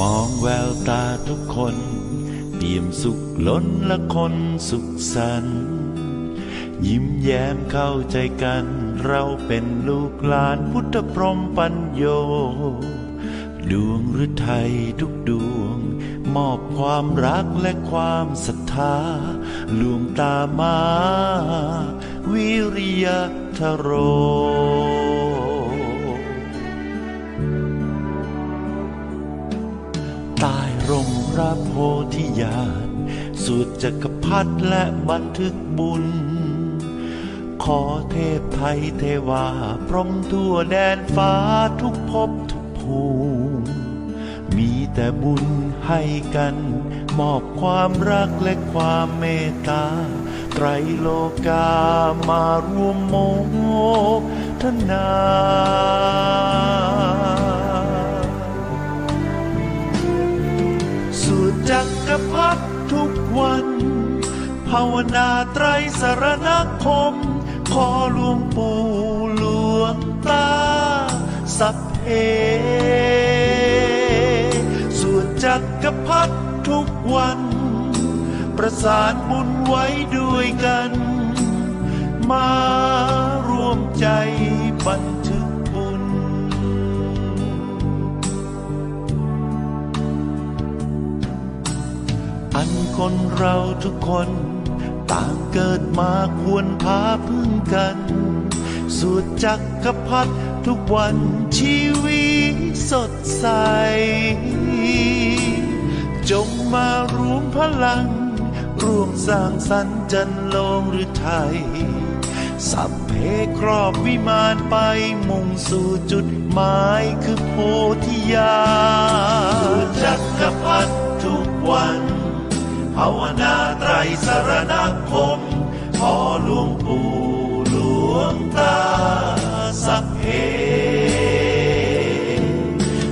มองแววตาทุกคน เปี่ยมสุขล้นและคนสุขสันต์ยิ้มแย้มเข้าใจกัน เราเป็นลูกหลานพุทธพรหมปัญโย ดวงหรือไทยทุกดวง มอบความรักและความศรัทธาลวงตามา วิริยะทโรใต้ร่มพระโพธิญาณสุดจักรพรรดิและบันทึกบุญ ขอเทพไทยเทวา พรหมทั่วแดนฟ้าทุกภพทุก ภูมิ มีแต่บุญให้กัน มอบความรักและความเมตตา ไตรโลกามารวมโมทนาสู่จักรพรรดิทุกวัน ภาวนาไตรสรณคม ขอหลวงปู่ สัพเพสู่จักรพรรดิทุกวัน ประสานบุญไว้ด้วยกัน มารวมใจบันทึกบุญ อันคนเราทุกคน ต่างเกิดมาควรพาพึ่งกัน สูตรจักรพรรดิทุกวันชีวิตสดใส จงมารวมพลัง ร่วมสร้างสรรค์จันโลงหรือไทย สัพเพครอบวิมานไปมุ่งสู่จุดหมายคือโพธิญาสูตจักรพรรดิทุกวันภาวนาไตรสรณคม ขอหลวงปู่หลวงตา graça.